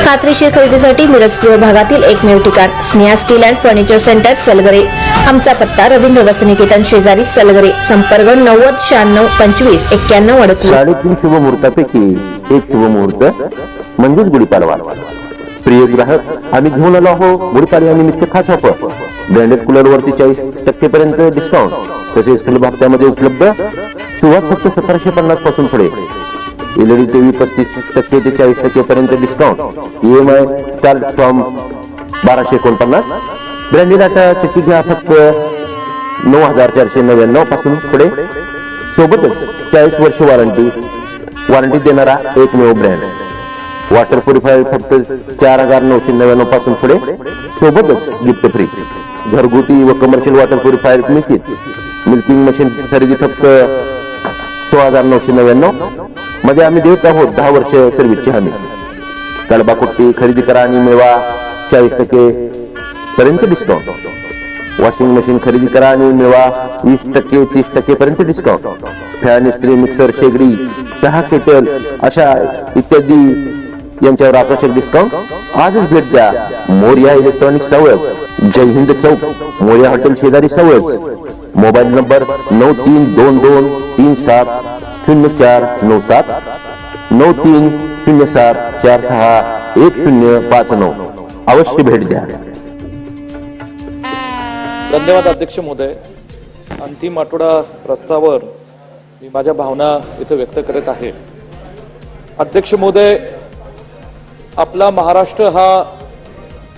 खात्रीशीर खरेदीसाठी मिरज पूर्व भागातील एकमेव ठिकाण Sneha steel and furniture centre Salgare. आमचा पत्ता रवींद्र वसनिकेतन शेजारी सलगरे. संपर्क नव्वद शहाण्णव पंचवीस एक्क्याण्णव अडतीस. साडेतीन शुभ मुहूर्तापैकी एक शुभ मुहूर्त म्हणजेच गुढीपाडवा. प्रिय ग्राहक आम्ही घेऊन आलो आहो गुढीपाडव्यानिमित्त खास ऑफर. ब्रँडेड कूलर वरती चाळीस टक्के पर्यंत डिस्काउंट तसेच स्थल भारतामध्ये उपलब्ध. सुरुवात फक्त सतराशे पन्नासपासून पुढे. एलईडी टीव्ही पस्तीस टक्के ते चाळीस टक्केपर्यंत discount E M I start from बाराशे एकोणपन्नास. ब्रँडेड आता चक्की घ्या फक्त नऊ हजार चारशे नव्याण्णवपासून पुढे. सोबतच चाळीस वर्ष वॉरंटी वॉरंटी देणारा एकमेव ब्रँड वॉटर प्युरिफायर फक्त चार हजार नऊशे नव्याण्णवपासून पुढे. सोबतच गिफ्ट फ्री घरगुती व कमर्शियल वॉटर प्युरिफायर मिळतील. मिल्किंग मशीन खरेदी फक्त सोळा हजार नऊशे नव्याण्णव. मध्ये आम्ही देत आहोत दहा वर्ष सर्व्हिसची हमी. गडबाकुट्टी खरेदी करा आणि मिळवा. चाळीस टक्के पर्यंत डिस्काउंट वॉशिंग मशीन खरेदी करा आणि मिळवा. वीस टक्के तीस टक्के पर्यंत डिस्काउंट फॅन इस्त्री मिक्सर शेगडी चहा केटल अशा इत्यादी यांच्यावर आकर्षक डिस्काउंट आजच भेट द्या. मोर्या इलेक्ट्रॉनिक सवळच जय हिंद चौक. मोर्या हॉटेल शेजारी सवळच मोबाईल नंबर नऊ तीन दोन दोन तीन सात शून्य चार नऊ सात नऊ तीन शून्य सात चार सहा एक शून्य पाच नऊ. अवश्य भेट द्या. धन्यवाद अध्यक्ष महोदय. अंतिम आठवडा प्रस्तावर मी माझ्या भावना इथं व्यक्त करत आहे. अध्यक्ष महोदय आपला महाराष्ट्र हा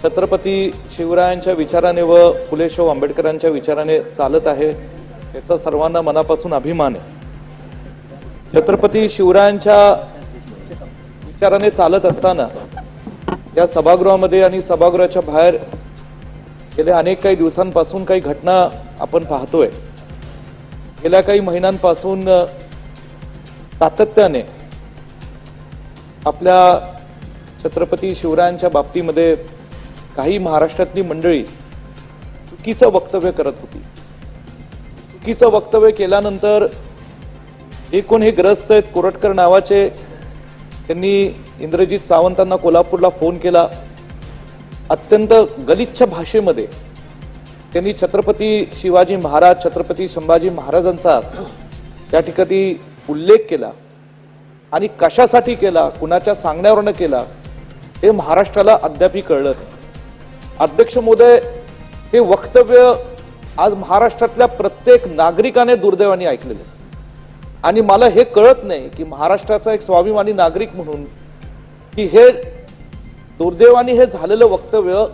छत्रपती शिवरायांच्या विचाराने व फुले शाहू आंबेडकरांच्या विचाराने चालत आहे. याचा सर्वांना मनापासून अभिमान आहे. छत्रपती शिवरायांच्या विचाराने चालत असताना या सभागृहामध्ये आणि सभागृहाच्या बाहेर गेल्या अनेक काही दिवसांपासून काही घटना आपण पाहतोय. गेल्या काही महिन्यांपासून सातत्याने आपल्या छत्रपती शिवरायांच्या बाबतीमध्ये काही महाराष्ट्रातली मंडळी चुकीचं वक्तव्य करत होती. चुकीचं वक्तव्य केल्यानंतर एकूण कोण हे ग्रस्त आहेत. कोरटकर नावाचे त्यांनी इंद्रजित सावंतांना कोल्हापूरला फोन केला. अत्यंत गलिच्छ भाषेमध्ये त्यांनी छत्रपती शिवाजी महाराज छत्रपती संभाजी महाराजांचा त्या ठिकाणी उल्लेख केला आणि कशासाठी केला कुणाच्या सांगण्यावरनं केला हे महाराष्ट्राला अद्यापही कळलं नाही. अध्यक्ष मोदय हे वक्तव्य आज महाराष्ट्रातल्या प्रत्येक नागरिकाने दुर्दैवाने ऐकलेलं आणि मला हे कळत नाही की महाराष्ट्राचा एक स्वाभिमानी नागरिक म्हणून की हे दुर्दैवाने हे झालेलं वक्तव्य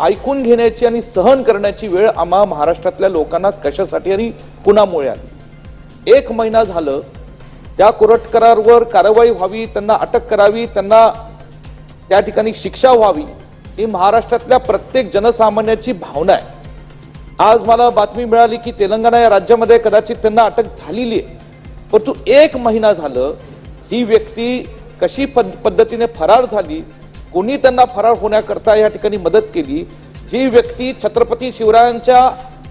ऐकून घेण्याची आणि सहन करण्याची वेळ आम्हा महाराष्ट्रातल्या लोकांना कशासाठी आणि कुणामुळे आली? एक महिना झालं त्या कोरटकरांवर कारवाई व्हावी त्यांना अटक करावी त्यांना त्या ठिकाणी शिक्षा व्हावी ही महाराष्ट्रातल्या प्रत्येक जनसामान्याची भावना आहे. आज मला बातमी मिळाली की तेलंगणा या राज्यामध्ये कदाचित त्यांना अटक झालेली आहे. परंतु एक महिना झालं ही व्यक्ती कशी पद पद्धतीने फरार झाली कोणी त्यांना फरार होण्याकरता या ठिकाणी मदत केली जी व्यक्ती छत्रपती शिवरायांच्या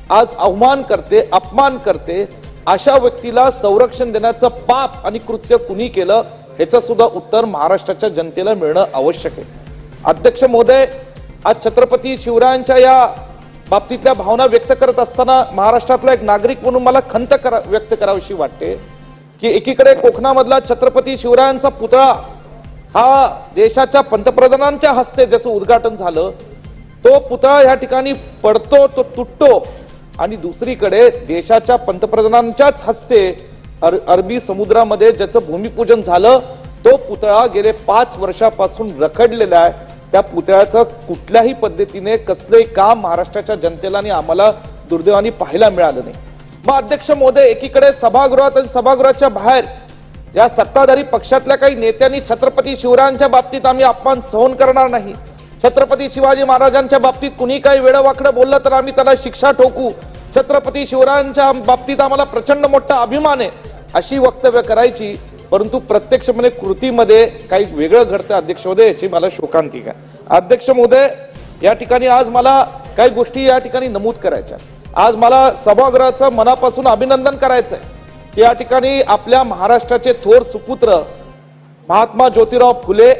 आज अवमान करते अपमान करते अशा व्यक्तीला संरक्षण देण्याचं पाप आणि कृत्य कुणी केलं ह्याचं सुद्धा उत्तर महाराष्ट्राच्या जनतेला मिळणं आवश्यक आहे. अध्यक्ष महोदय आज छत्रपती शिवरायांच्या या बाबतीतल्या भावना व्यक्त करत असताना महाराष्ट्रातला एक नागरिक म्हणून मला खंत करा व्यक्त करावीशी वाटते. की एकीकडे कोकणामधला छत्रपती शिवरायांचा पुतळा हा देशाच्या पंतप्रधानांच्या हस्ते ज्याचं उद्घाटन झालं तो पुतळा या ठिकाणी पडतो तो तुटतो. आणि दुसरीकडे देशाच्या पंतप्रधानांच्याच हस्ते अर, अरबी समुद्रामध्ये ज्याचं भूमिपूजन झालं तो पुतळा गेले पाच वर्षापासून रखडलेला आहे. त्या पुतळ्याचं कुठल्याही पद्धतीने कसलंही काम महाराष्ट्राच्या जनतेला आणि आम्हाला दुर्दैवाने पाहायला मिळालं नाही. मग अध्यक्ष मोदय एकीकडे सभागृहात आणि सभागृहाच्या बाहेर या सत्ताधारी पक्षातल्या काही नेत्यांनी छत्रपती शिवरायांच्या बाबतीत आम्ही अपमान सहन करणार नाही. छत्रपती शिवाजी महाराजांच्या बाबतीत कुणी काही वेळवाकडं बोललं तर आम्ही त्याला शिक्षा ठोकू. छत्रपती शिवरायांच्या बाबतीत आम्हाला प्रचंड मोठा अभिमान आहे अशी वक्तव्य करायची. परंतु प्रत्यक्ष म्हणजे कृतीमध्ये काही वेगळं घडतं अध्यक्ष महोदय याची मला शोकांती आहे अध्यक्ष महोदय या ठिकाणी आज मला काही गोष्टी या ठिकाणी नमूद करायच्या आज मला सभागृहाचं मनापासून अभिनंदन करायचंय. की या ठिकाणी आपल्या महाराष्ट्राचे थोर सुपुत्र महात्मा ज्योतिराव फुले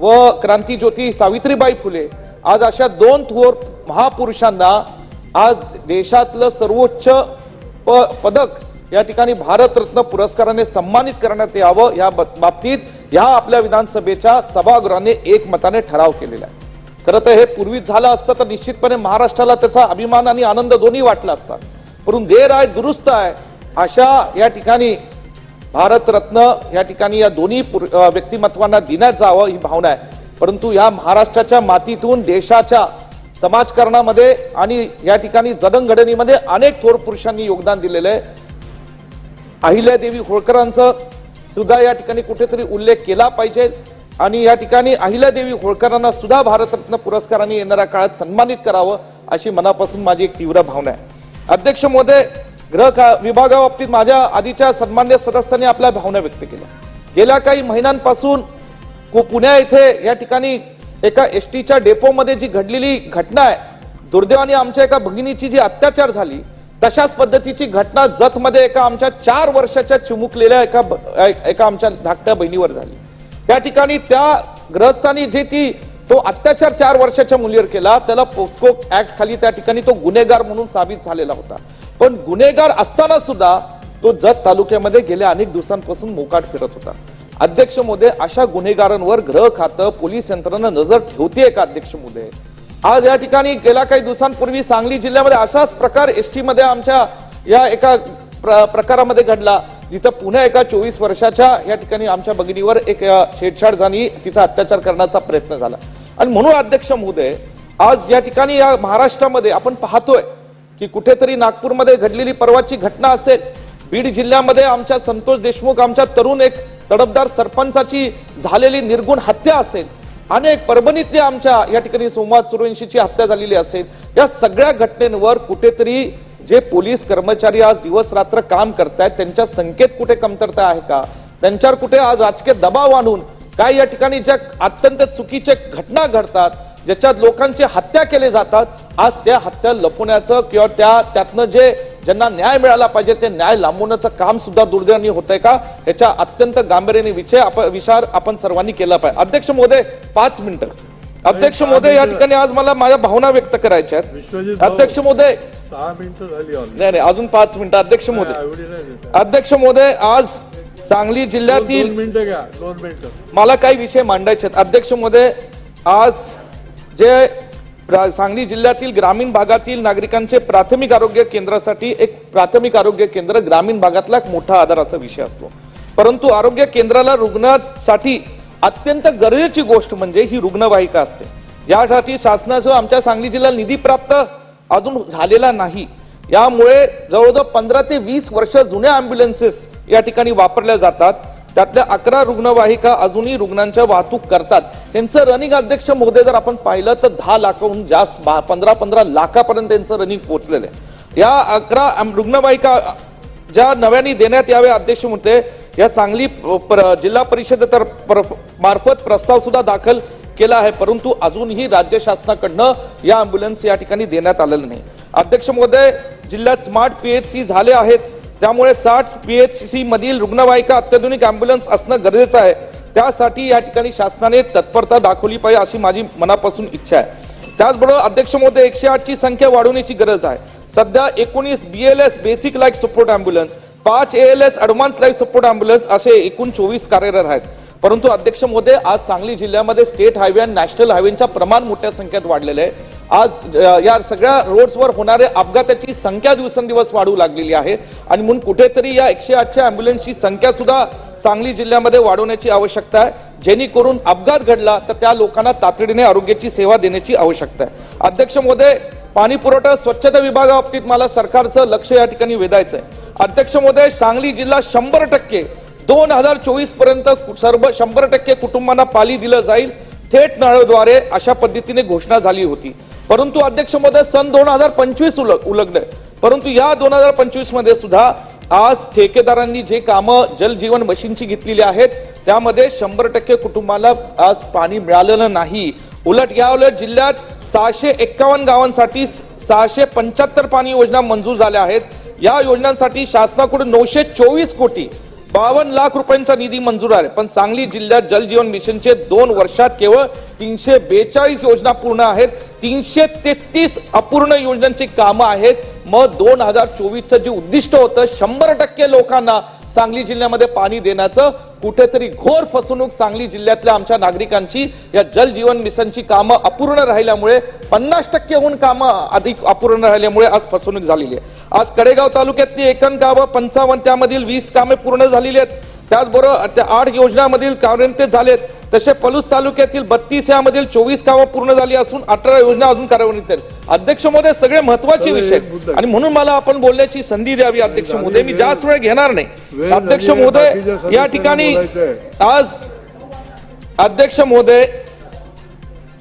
व क्रांतीज्योती सावित्रीबाई फुले आज अशा दोन थोर महापुरुषांना आज देशातलं सर्वोच्च प- पदक या ठिकाणी भारतरत्न पुरस्काराने सन्मानित करण्यात यावं या ब- बाबतीत ह्या आपल्या विधानसभेच्या सभागृहाने एकमताने ठराव केलेला आहे. खरं तर हे पूर्वीच झालं असतं तर निश्चितपणे महाराष्ट्राला त्याचा अभिमान आणि आनंद दोन्ही वाटला असता. परंतु देर आहे दुरुस्त आहे अशा या ठिकाणी भारतरत्न या ठिकाणी या दोन्ही पुर- व्यक्तिमत्वांना देण्यात जावं ही भावना आहे. परंतु या महाराष्ट्राच्या मातीतून देशाच्या समाजकारणामध्ये आणि या ठिकाणी जडणघडणीमध्ये अनेक थोर पुरुषांनी योगदान दिलेलं आहे. अहिल्यादेवी होळकरांचं सुद्धा या ठिकाणी कुठेतरी उल्लेख केला पाहिजे. आणि या ठिकाणी अहिल्यादेवी होळकरांना सुद्धा भारतरत्न पुरस्काराने येणाऱ्या काळात सन्मानित करावं अशी मनापासून माझी एक तीव्र भावना आहे. अध्यक्ष महोदय ग्रह विभागाबाबतीत माझ्या आधीच्या सन्मान्य सदस्यांनी आपल्या भावना व्यक्त केल्या. गेल्या काही महिन्यांपासून को- पुण्या इथे या ठिकाणी एका एस टीच्या डेपोमध्ये जी घडलेली घटना आहे दुर्दैवाने आमच्या एका भगिनीची जी अत्याचार झाली तशाच पद्धतीची घटना जतमध्ये एका आमच्या चार वर्षाच्या चिमुकलेल्या एका ब- एका आमच्या धाकट्या बहिणीवर झाली. त्या ठिकाणी त्या ग्रहस्थानी जे ती तो अत्याचार चार वर्षाच्या मुलीवर केला त्याला पोस्को ऍक्ट खाली त्या ठिकाणी तो गुन्हेगार म्हणून साबित झालेला होता. पण गुन्हेगार असताना सुद्धा तो जत तालुक्यामध्ये गेल्या अनेक दिवसांपासून मोकाट फिरत होता. अध्यक्ष मोदे अशा गुन्हेगारांवर ग्रह खातं पोलीस यंत्रणा नजर ठेवते का अध्यक्ष मोदे? आज या ठिकाणी गेल्या काही दिवसांपूर्वी सांगली जिल्ह्यामध्ये असाच प्रकार एसमध्ये आमच्या या एका प्र- प्रकारामध्ये घडला. जिथं पुन्हा एका चोवीस वर्षाच्या या ठिकाणी आमच्या भगिनीवर एक छेडछाड झाली तिथं अत्याचार करण्याचा प्रयत्न झाला. आणि म्हणून अध्यक्ष महोदय आज या ठिकाणी या महाराष्ट्रामध्ये आपण पाहतोय की कुठेतरी नागपूरमध्ये घडलेली परवाची घटना असेल. बीड जिल्ह्यामध्ये आमच्या संतोष देशमुख आमच्या तरुण एक तडफदार सरपंचाची झालेली निर्गुण हत्या असेल. अनेक परभणीतली आमच्या या ठिकाणी सोमवार सुरवंशीची हत्या झालेली असेल. या सगळ्या घटनेंवर कुठेतरी जे पोलीस कर्मचारी आज दिवस रात्र काम करतायत त्यांच्या संकेत कुठे कमतरता आहे का? त्यांच्यावर कुठे आज राजकीय दबाव आणून काय या ठिकाणी ज्या अत्यंत चुकीच्या घटना घडतात ज्याच्यात लोकांची हत्या केले जातात आज त्या हत्या लपवण्याचं किंवा त्या त्यातनं जे ज्यांना न्याय मिळाला पाहिजे ते न्याय लांबवण्याचं काम सुद्धा दुर्दैवाने होत आहे का? याच्या अत्यंत गांभीर्याने विषय आपण विचार आपण सर्वांनी केला पाहिजे. अध्यक्ष महोदय पाच मिनिटं. अध्यक्ष महोदय या ठिकाणी आज मला माझ्या भावना व्यक्त करायच्या आहेत. अध्यक्ष महोदय सहा मिनिटं झाली नाही नाही अजून पाच मिनिटं. अध्यक्ष महोदय देत. अध्यक्ष महोदय आज सांगली जिल्ह्यातील मला काही विषय मांडायचे आहेत. अध्यक्ष महोदय आज जे सांगली जिल्ह्यातील ग्रामीण भागातील नागरिकांचे प्राथमिक आरोग्य केंद्रासाठी एक प्राथमिक आरोग्य केंद्र ग्रामीण भागातला एक मोठा आधाराचा विषय असतो. परंतु आरोग्य केंद्राला रुग्णासाठी अत्यंत गरजेची गोष्ट म्हणजे ही रुग्णवाहिका असते. यासाठी शासनासह आमच्या सांगली जिल्ह्याला निधी प्राप्त अजून झालेला नाही. यामुळे जवळजवळ पंधरा ते वीस वर्ष जुन्या अँब्युलन्सेस या ठिकाणी वापरल्या जातात. त्यातल्या अकरा रुग्णवाहिका अजूनही रुग्णांच्या वाहतूक करतात. त्यांचं रनिंग अध्यक्ष महोदय जर आपण पाहिलं तर दहा लाखाहून जास्त बा- पंधरा पंधरा लाखापर्यंत त्यांचं रनिंग पोहोचलेलं आहे. या अकरा रुग्णवाहिका ज्या नव्याने देण्यात यावे अध्यक्ष होते या सांगली पर- जिल्हा परिषद तर पर- मार्फत प्रस्ताव सुद्धा दाखल केला आहे परंतु अजूनही राज्य शासनाकडनं या अँब्युलन्स या ठिकाणी देण्यात आलेलं नाही. अध्यक्ष महोदय जिल्ह्यात स्मार्ट पीएचसी झाले आहेत. त्यामुळे साठ पीएचसी मधील रुग्णवाहिका अत्याधुनिक अँब्युलन्स असणं गरजेचं आहे. त्यासाठी या ठिकाणी शासनाने तत्परता दाखवली पाहिजे अशी माझी मनापासून इच्छा आहे. त्याचबरोबर अध्यक्ष महोदय एकशे आठची संख्या वाढवण्याची गरज आहे. सध्या एकोणीस B L S basic life support ambulance पाच A L S advance life support ambulance असे एकूण चोवीस कार्यरत आहेत. परंतु अध्यक्ष मोदी आज सांगली जिल्ह्यामध्ये स्टेट हायवे आणि नॅशनल हायवेचं प्रमाण मोठ्या संख्येत वाढलेलं आहे. आज या सगळ्या रोड्सवर होणाऱ्या अपघाताची संख्या दिवसेंदिवस वाढू लागलेली आहे. आणि म्हणून कुठेतरी या एकशे आठच्या अँब्युलन्सची संख्या सुद्धा सांगली जिल्ह्यामध्ये वाढवण्याची आवश्यकता आहे. जेणेकरून अपघात घडला तर त्या लोकांना तातडीने आरोग्याची सेवा देण्याची आवश्यकता आहे. अध्यक्ष महोदय पाणी पुरवठा स्वच्छता विभागाबाबतीत मला सरकारचं लक्ष या ठिकाणी वेधायचं आहे. अध्यक्ष महोदय सांगली जिल्हा शंभर टक्के दोन हजार चोवीसपर्यंत सर्व शंभर टक्के कुटुंबांना पाली दिलं जाईल. थेट नळद्वारे अशा पद्धतीने घोषणा झाली होती. परंतु अध्यक्ष महोदय सन दोन हजार पंचवीस उलग उलगले. परंतु या दोन हजार पंचवीसमध्ये सुद्धा आज ठेकेदारांनी जे कामं जल जीवन मशीनची घेतलेली आहेत त्यामध्ये शंभर टक्के कुटुंबाला आज पाणी मिळालेलं नाही. उलट या उलट जिल्ह्यात सहाशे एक्कावन्न गावांसाठी सहाशे पंच्याहत्तर पाणी योजना मंजूर झाल्या आहेत. या योजनांसाठी शासनाकडून नऊशे चोवीस कोटी बावन्न लाख रुपयांचा निधी मंजूर आहे. पण सांगली जिल्ह्यात जल जीवन मिशनचे दोन वर्षात केवळ तीनशे बेचाळीस योजना पूर्ण आहेत. तीनशे तेहतीस अपूर्ण योजनांची कामं आहेत. मग दोन हजार चोवीसचं जे उद्दिष्ट होतं शंभर टक्के लोकांना सांगली जिल्ह्यामध्ये पाणी देण्याचं कुठेतरी घोर फसवणूक सांगली जिल्ह्यातल्या आमच्या नागरिकांची या जल जीवन मिशनची कामं अपूर्ण राहिल्यामुळे पन्नास टक्केहून कामं अधिक अपूर्ण राहिल्यामुळे आज फसवणूक झालेली आहे. आज कडेगाव तालुक्यातली एकन गावं पंचावन्न त्यामधील वीस कामे पूर्ण झालेली आहेत. त्याचबरोबर त्या आठ योजनामधील कार्यान्वित झालेत. तसे पलूस तालुक्यातील बत्तीस यामधील चोवीस कामं पूर्ण झाली असून अठरा योजना अजून कार्यान्वित आहेत. अध्यक्ष महोदय सगळे महत्त्वाचे विषय. आणि म्हणून मला आपण बोलण्याची संधी द्यावी अध्यक्ष महोदय. मी जास्त वेळ घेणार नाही. अध्यक्ष महोदय या ठिकाणी आज अध्यक्ष महोदय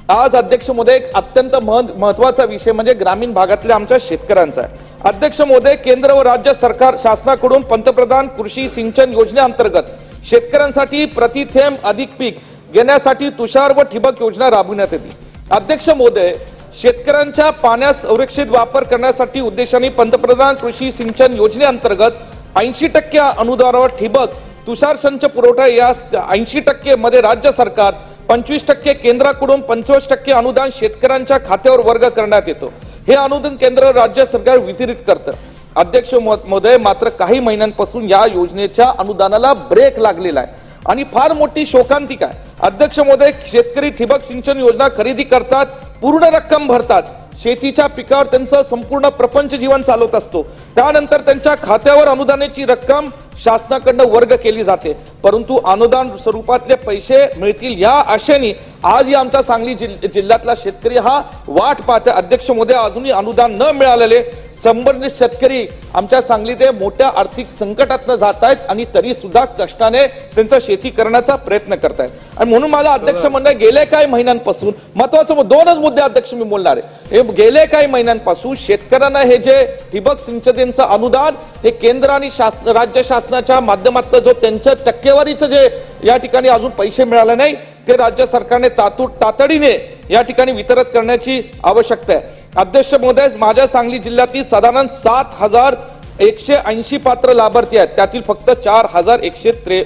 आज अध्यक्ष महोदय एक अत्यंत महत्- महत्त्वाचा विषय म्हणजे ग्रामीण भागातल्या आमच्या शेतकऱ्यांचा आहे. अध्यक्ष महोदय केंद्र व राज्य सरकार शासनाकडून पंतप्रधान कृषी सिंचन योजनेअंतर्गत शेतकऱ्यांसाठी प्रतिथेंब अधिक पीक घेण्यासाठी तुषार व ठिबक योजना राबविण्यात येते. अध्यक्ष महोदय शेतकऱ्यांच्या पाण्यास संरक्षित वापर करण्यासाठी उद्देशाने पंतप्रधान कृषी सिंचन योजनेअंतर्गत ऐंशी टक्के अनुदानावर ठिबक तुषार संच पुरवठा या ऐंशी टक्के मध्ये राज्य सरकार पंचवीस टक्के केंद्राकडून पंचवीस टक्के अनुदान शेतकऱ्यांच्या खात्यावर वर्ग करण्यात येतो. हे अनुदान केंद्र राज्य सरकार वितरित करतं. अध्यक्ष महोदय मात्र काही महिन्यांपासून या योजनेच्या अनुदानाला ब्रेक लागलेला आहे. आणि फार मोठी शोकांतिका आहे. अध्यक्ष महोदय शेतकरी ठिबक सिंचन योजना खरेदी करतात पूर्ण रक्कम भरतात. शेतीच्या पिकावर त्यांचं संपूर्ण प्रपंच जीवन चालवत असतो. त्यानंतर त्यांच्या खात्यावर अनुदानाची रक्कम शासनाकडनं वर्ग केली जाते. परंतु अनुदान स्वरूपातले पैसे मिळतील या आशेने आज या आमच्या सांगली जिल्ह्यातला शेतकरी हा वाट पाहते अध्यक्ष मोदी अजूनही अनुदान न मिळालेले संबंधित शेतकरी आमच्या सांगलीत मोठ्या आर्थिक संकटातनं जात आहेत आणि तरी सुद्धा कष्टाने त्यांचा शेती करण्याचा प्रयत्न करतायत. आणि म्हणून मला अध्यक्ष मंडळ गेल्या काही महिन्यांपासून महत्वाचं दोनच मुद्दे अध्यक्ष मी बोलणार आहे. हे गेले काही महिन्यांपासून शेतकऱ्यांना हे जे ठिबक सिंचनेचं अनुदान हे केंद्र आणि शासन राज्य शासनाच्या माध्यमातून जो त्यांचं टक्केवारीचं जे या ठिकाणी अजून पैसे मिळाले नाही ते राज्य सरकारने तातू तातडीने या ठिकाणी वितरित करण्याची आवश्यकता आहे. अध्यक्ष महोदय माझ्या सांगली जिल्ह्यातील साधारण सात हजार एकशे ऐंशी पात्र लाभार्थी आहेत. त्यातील फक्त चार हजार एकशे त्रे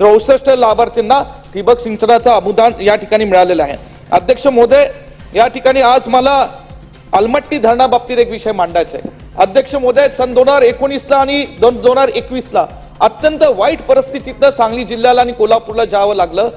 चौसष्ट लाभार्थींना ठिबक सिंचनाचं अनुदान या ठिकाणी मिळालेलं आहे. अध्यक्ष महोदय या ठिकाणी आज मला अलमट्टी धरणाबाबतीत एक विषय मांडायचा आहे. अध्यक्ष महोदय सन दोन हजार एकोणीसला आणि दोन दोन हजार एकवीसला अत्यंत वाईट परिस्थितीतनं सांगली जिल्ह्याला आणि कोल्हापूरला जावं लागलं.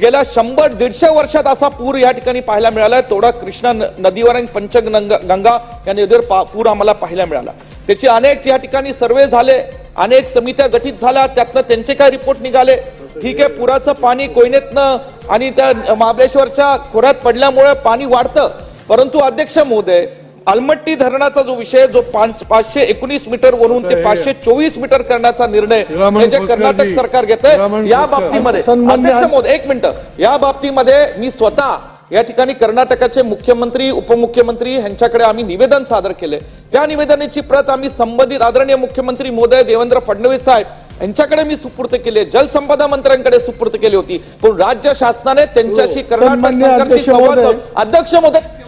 गेल्या शंभर दीडशे वर्षात असा पूर या ठिकाणी पाहायला मिळाला तेवढा कृष्णा नदीवर आणि पंचगंगा गंगा या नदीवर पा- पूर आम्हाला पाहायला मिळाला. त्याचे अनेक या ठिकाणी सर्वे झाले अनेक समित्या गठीत झाल्या त्यातनं त्यांचे काय रिपोर्ट निघाले. ठीक आहे पुराचं पाणी कोयनेतनं आणि त्या महाबळेश्वरच्या खोऱ्यात पडल्यामुळे पाणी वाढतं. परंतु अध्यक्ष महोदय अलमट्टी धरणाचा जो विषय जो पाच पाचशे एकोणीस मीटर वरून ते हे- पाचशे चोवीस मीटर करण्याचा निर्णय हिरामण हे जे खोसकर कर्नाटक. सरकार घेत या. बाबतीमध्ये सन्मान्य अध्यक्ष महोदय एक मिनिट या बाबतीमध्ये मी स्वतः या ठिकाणी कर्नाटकाचे मुख्यमंत्री उपमुख्यमंत्री यांच्याकडे आम्ही निवेदन सादर केले त्या निवेदनाची प्रत आम्ही संबंधित आदरणीय मुख्यमंत्री महोदय देवेंद्र फडणवीस साहेब यांच्याकडे मी सुपूर्त केले जलसंपदा मंत्र्यांकडे सुपूर्त केली होती पण राज्य शासनाने त्यांच्याशी कर्नाटक सन्माननीय सरकारशी अध्यक्ष संवाद अध्यक्ष महोदय